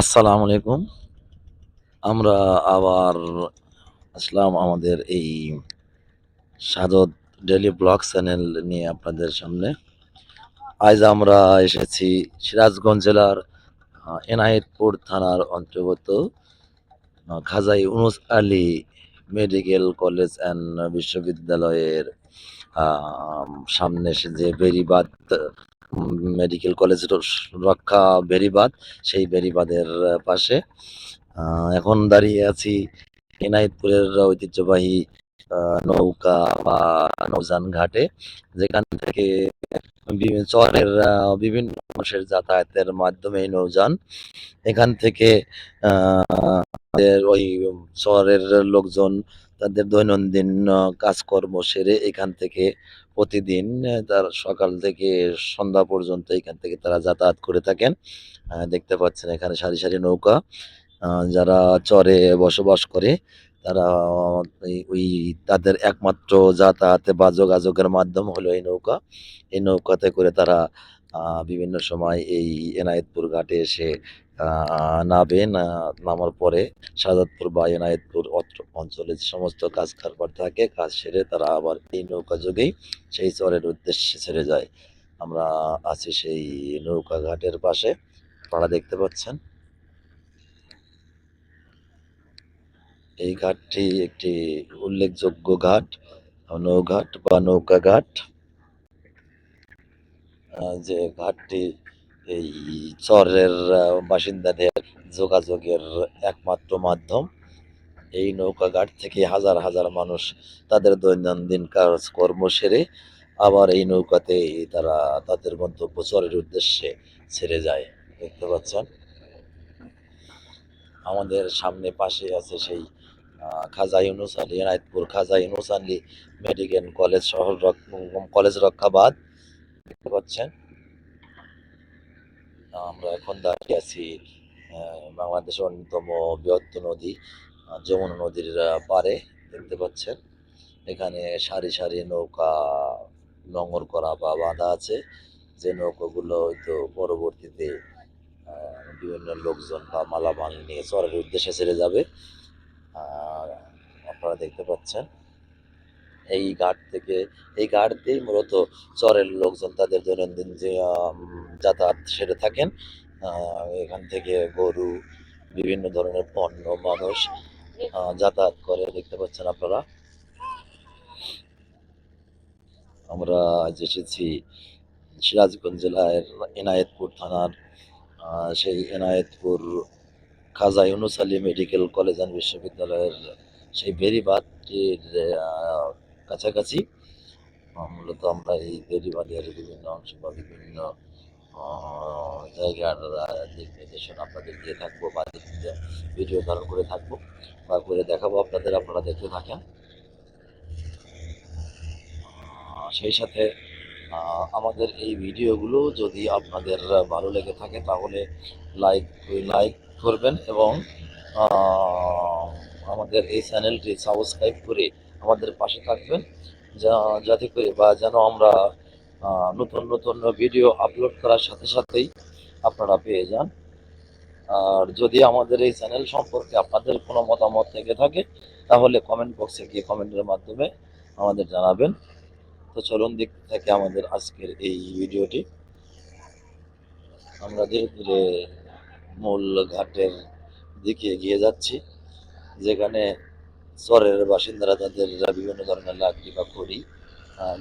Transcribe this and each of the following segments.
আসসালামু আলাইকুম। আমরা আবার আসলাম আমাদের এই সাদত ডেলি ব্লগ চ্যানেল নিয়ে আপনাদের সামনে। আজ আমরা এসেছি সিরাজগঞ্জ জেলার এনায়েতপুর থানার অন্তর্গত খাজাই Khaja Yunus Ali medical college and বিশ্ববিদ্যালয়ের সামনে সে যে উম মেডিকেল কলেজ রস রক্ষা বেড়িবাঁধ, সেই বেড়িবাঁধের পাশে। এখন দাঁড়িয়ে আছি এনায়েতপুরের ঐতিহ্যবাহী নৌকা বা নৌজান ঘাটে। যেখান থেকে চরের বিভিন্ন মানুষের যাতায়াতের মাধ্যমে নৌযান। এখান থেকে ওই চরের লোকজন তাদের দৈনন্দিন কাজকর্ম সেরে এখান থেকে প্রতিদিন তার সকাল থেকে সন্ধ্যা পর্যন্ত এখান থেকে তারা যাতায়াত করে থাকেন। দেখতে পাচ্ছেন এখানে সারি, সারি নৌকা। যারা চরে বসবাস করে তারা ওই তাদের একমাত্র যাতায়াতে বা যোগাযোগের মাধ্যম হলো এই নৌকা। এই নৌকাতে করে তারা বিভিন্ন সময় এই এনায়েতপুর ঘাটে এসে আ নাবে। না নামার পরে শাহজাদপুর বা এনায়েতপুর অত্র অঞ্চলে যে সমস্ত কাজ কারবার থাকে, কাজ সেরে তারা আবার এই নৌকা যোগেই সেই চরের উদ্দেশ্যে ছেড়ে যায়। আমরা আছি সেই নৌকা ঘাটের পাশে। আপনারা দেখতে পাচ্ছেন। এই ঘাটটি একটি উল্লেখযোগ্য ঘাট, নৌঘাট বা নৌকা ঘাট। যে ঘাটটি এই চরের বাসিন্দাদের যোগাযোগের একমাত্র মাধ্যম। এই নৌকা ঘাট থেকে হাজার, হাজার মানুষ তাদের দৈনন্দিন কাজকর্ম সেরে আবার এই নৌকাতেই তারা তাদের গন্তব্য চরের উদ্দেশ্যে ছেড়ে যায়। দেখতে পাচ্ছেন। আমাদের সামনে পাশেই আছে সেই খাজা ইউনুস আলী এনায়েতপুর খাজা ইউনুস আলী মেডিকেল কলেজ শহর কলেজ রক্ষা বাঁধ। দেখতে পাচ্ছেন। আমরা এখন দাঁড়িয়ে আছি বাংলাদেশের অন্যতম বৃহত্তম নদী যমুনা নদীর পারে দেখতে পাচ্ছেন। এখানে সারি, সারি নৌকা নোঙর করা বা বাঁধা আছে। যে নৌকাগুলো হয়তো পরবর্তীতে বিভিন্ন লোকজন বা মালামাল নিয়ে চরের উদ্দেশ্যে ছেড়ে যাবে। আপনারা দেখতে পাচ্ছেন। এই ঘাট থেকে এই ঘাট দিয়েই মূলত চরের লোকজন তাদের দৈনন্দিন যে যাতায়াত সেরে থাকেন। এখান থেকে গরু, বিভিন্ন ধরনের পণ্য মানুষ যাতায়াত করে দেখতে পাচ্ছেন আপনারা। আমরা আজ এসেছি সিরাজগঞ্জ জেলার এনায়েতপুর থানার সেই Enayetpur Khaja Yunus Ali medical college and বিশ্ববিদ্যালয়ের সেই বেড়িবাঁধটির আ কাছাকাছি। মূলত আমরা এই বেড়িবাঁধের বিভিন্ন অংশ বা বিভিন্ন জায়গার দিক নির্দেশনা আপনাদের দিয়ে থাকব বা ভিডিও ধারণ করে থাকব বা করে দেখাবো আপনাদের, আপনারা দেখতে থাকেন। সেই সাথে আমাদের এই ভিডিওগুলো যদি আপনাদের ভালো লেগে থাকে তাহলে লাইক লাইক করবেন এবং আমাদের এই চ্যানেলটি সাবস্ক্রাইব করে আমাদের পাশে থাকবেন। যাতে করে বা যেন আমরা নতুন, নতুন ভিডিও আপলোড করার সাথে সাথেই আপনারা পেয়ে যান। আর যদি আমাদের এই চ্যানেল সম্পর্কে আপনাদের কোনো মতামত থেকে থাকে তাহলে কমেন্ট বক্সে গিয়ে কমেন্টের মাধ্যমে আমাদের জানাবেন। তো চলুন দিক থেকে আমাদের আজকের এই ভিডিওটি। আমরা ধীরে, ধীরে মূল ঘাটের দিকে এগিয়ে যাচ্ছি। যেখানে চরের বাসিন্দারা তাদের বিভিন্ন ধরনের লাকড়ি বা খড়ি,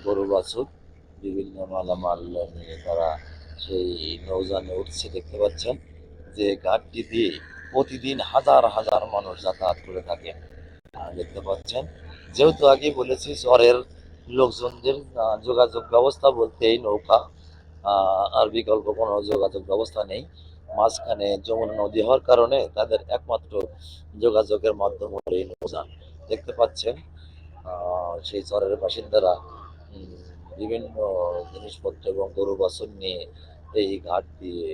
গরু বাছুর, বিভিন্ন মালামাল নিয়ে তারা সেই নৌজানে উঠছে দেখতে পাচ্ছেন। যে ঘাটটি দিয়ে প্রতিদিন হাজার, হাজার মানুষ যাতায়াত করে থাকেন। আ দেখতে পাচ্ছেন। যেহেতু আগেই বলেছি চরের লোকজনদের যোগাযোগ ব্যবস্থা বলতে এই নৌকা। আর বিকল্প কোনো যোগাযোগ ব্যবস্থা নেই। মাঝখানে যমুনা নদী হওয়ার কারণে তাদের একমাত্র যোগাযোগের মাধ্যম হলো এই নৌযান। দেখতে পাচ্ছেন সেই চরের বাসিন্দারা বিভিন্ন জিনিসপত্র এবং গরু বাছুর নিয়ে এই ঘাট দিয়ে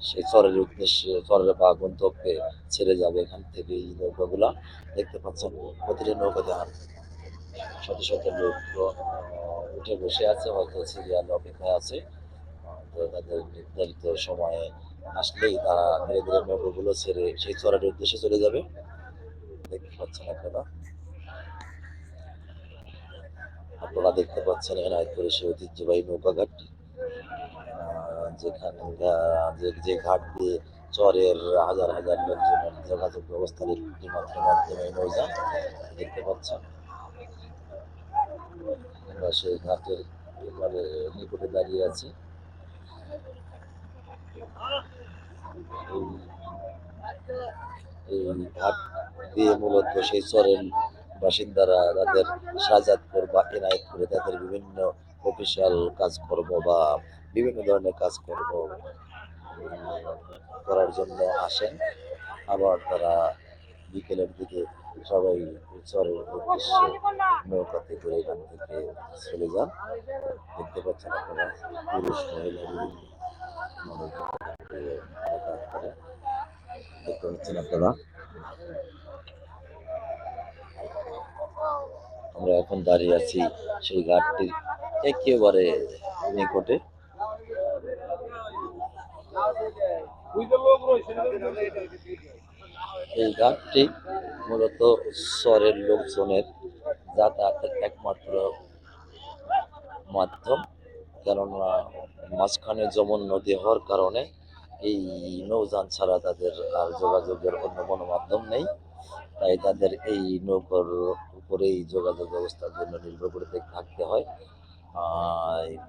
সেই চরের উদ্দেশ্যে চরের বা গন্তব্যে ছেড়ে যাবে এখান থেকে এই নৌকাগুলা। দেখতে পাচ্ছেন প্রতিটি নৌকাতে শত, শত লোক উঠে বসে আছে হয়তো সিরিয়াল অপেক্ষায় আছে। তাদের নির্ধারিত সময়ে আসলেই তারা ধীরে ধীরে নৌকোগুলো ছেড়ে সেই চরের উদ্দেশ্যে চলে যাবে দেখতে পাচ্ছেন আপনারা। আপনারা দেখতে পাচ্ছেন এনায়তপুরের সেই ঐতিহ্যবাহী নৌকাঘাট আহ, যেখানে যে ঘাট দিয়ে চরের হাজার হাজার লোকজনের যোগাযোগ ব্যবস্থার একটি মাত্র মাধ্যমে নৌযান দেখতে পাচ্ছেন। আমরা সেই ঘাটের এবারে নিকটে দাঁড়িয়ে আছি। এই ঘাট দিয়ে মূলত সেই চরের বাসিন্দারা তাদের শাহজাদপুর বা এনায়েতপুরে তাদের বিভিন্ন অফিসিয়াল কাজকর্ম বা বিভিন্ন ধরনের কাজকর্ম করার জন্য আসেন। আবার তারা বিকেলের দিকে সবাই চরের উদ্দেশ্যে নৌকাতে করে এখান থেকে চলে যান। দেখতে পাচ্ছেন আপনারা, পুরুষ, মহিলা করে। দেখতে পাচ্ছেন আপনারা। আমরা এখন দাঁড়িয়ে আছি সেই ঘাটটির। একেবারে নিকটে। এই ঘাটটি মূলত শহরের লোকজনের যাতায়াতের একমাত্র মাধ্যম। কেননা মাঝখানে যেমন নদী হওয়ার কারণে এই নৌযান ছাড়া তাদের আর যোগাযোগের অন্য কোনো মাধ্যম নেই। তাই তাদের এই নৌকার উপরেই যোগাযোগ ব্যবস্থার জন্য নির্ভর করে থাকতে হয়।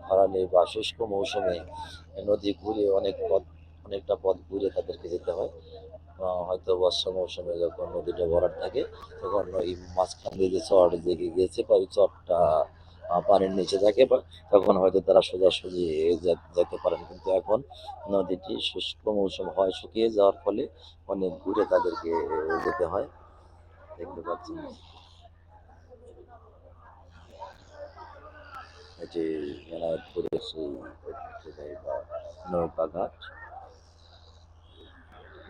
খরালে বা শুষ্ক মৌসুমে নদী ঘুরে অনেক পথ অনেকটা পথ ঘুরে তাদেরকে যেতে হয়। হয়তো বর্ষা মৌসুমে যখন নদীটা ভরাট থাকে তখন ওই মাঝখান দিয়ে যে চর জেগে গিয়েছে বা ওই আহ, পানির নিচে থাকে বা তখন হয়তো তারা সোজাসুজি যেতে পারেন। কিন্তু এখন নদীটি শুষ্ক মৌসুম হয় শুকিয়ে যাওয়ার ফলে অনেক ঘুরে তাদেরকে যেতে হয়। দেখতে পাচ্ছেন এটি এনায়তপুরের সেই ঐতিহ্যবাহী বা নৌকা ঘাট,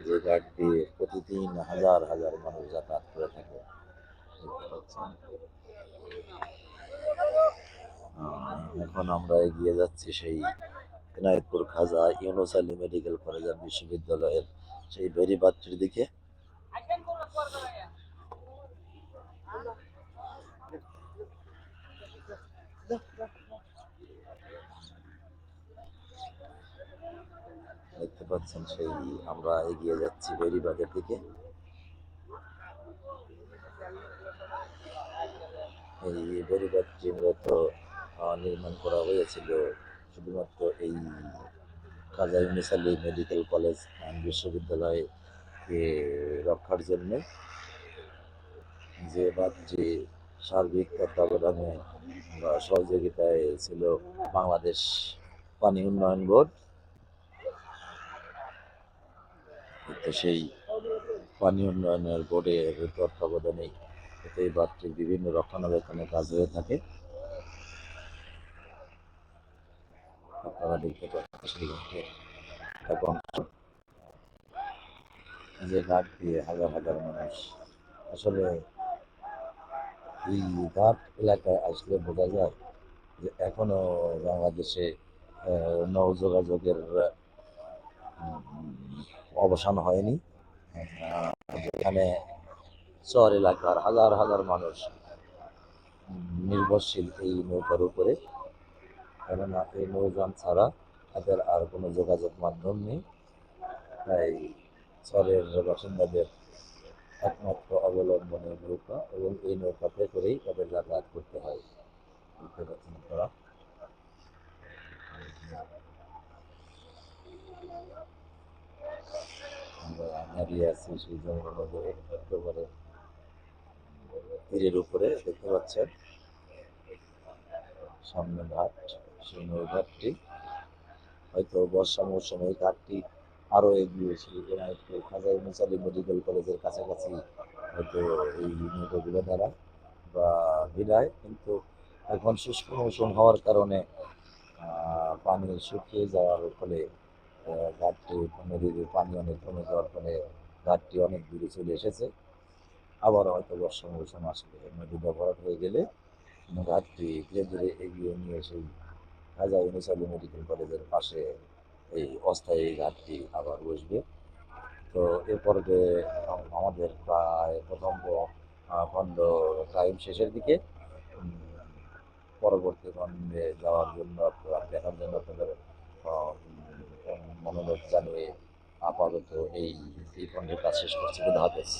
যে ঘাট দিয়ে প্রতিদিন হাজার হাজার মানুষ যাতায়াত করে থাকে, দেখতে এখন আমরা এগিয়ে যাচ্ছি সেই এনায়তপুর খাজা ইউনুস আলী মেডিকেল কলেজ আর বিশ্ববিদ্যালয়ের সেই বেরিবাদটির দিকে। দেখতে পাচ্ছেন সেই আমরা এগিয়ে যাচ্ছি বেরিবাদের দিকে। এই বেরিবাদটি মূলত নির্মাণ করা হয়েছিল শুধুমাত্র এই Khaja Yunus medical college and বিশ্ববিদ্যালয়কে রক্ষার জন্য। যে বাদটি সার্বিক তত্ত্বাবধানে সহযোগিতায় ছিল বাংলাদেশ পানি উন্নয়ন বোর্ড। তো সেই পানি উন্নয়নের বোর্ডের তত্ত্বাবধানেই এই বাঁধটির বিভিন্ন রক্ষণাবেক্ষণের কাজ হয়ে থাকে। আপনারা দেখতে পাচ্ছেন যে ঘাট দিয়ে হাজার হাজার মানুষ আসলে এই ঘাট এলাকায় আসলে বোঝা যায় যে এখনও বাংলাদেশে নৌ যোগাযোগের অবসান হয়নি। যেখানে শহর এলাকার হাজার হাজার মানুষ নির্ভরশীল এই নৌকার উপরে। কেননা এই নৌযান ছাড়া তাদের আর কোনো যোগাযোগ মাধ্যম নেই। তাই শহরের বাসিন্দাদের একমাত্র অবলম্বনের নৌকা এবং এই নৌকাতে করেই তাদের যাতায়াত করতে হয়। বুঝতে পারছেন আপনারা আমরা দাঁড়িয়ে আছি সেই জঙ্গল একেবারে তীরের উপরে, দেখতে পাচ্ছেন? সামনে ঘাট সেই নৌ ঘাটটি। হয়তো বর্ষা মৌসুমে এই ঘাটটি আরও এগিয়ে ছিল খাজা ইউনুস মেডিকেল কলেজের কাছাকাছি হয়তো এই নৌকাগুলো দ্বারা বা বিদায়, কিন্তু এখন শুষ্ক মৌসুম হওয়ার কারণে পানি শুকিয়ে যাওয়ার ফলে ঘাটটি নদীতে পানি অনেক কমে যাওয়ার ফলে ঘাটটি অনেক দূরে চলে এসেছে। আবার হয়তো বর্ষা মৌসুম আসলে নদীটা ভরাট হয়ে গেলে ঘাটটি ধীরে ধীরে এগিয়ে নিয়ে সেই খাজা ইউনুস মেডিকেল কলেজের পাশে এই অস্থায়ী ঘাটটি আবার বসবে। তো এ পর্বে আমাদের প্রায় প্রথম খণ্ড টাইম শেষের দিকে পরবর্তী খণ্ডে যাওয়ার জন্য, দেখার জন্য আপনাদের মনোযোগ জানিয়ে আপাতত এই এই কাজ শেষ করছি। হাফেজ।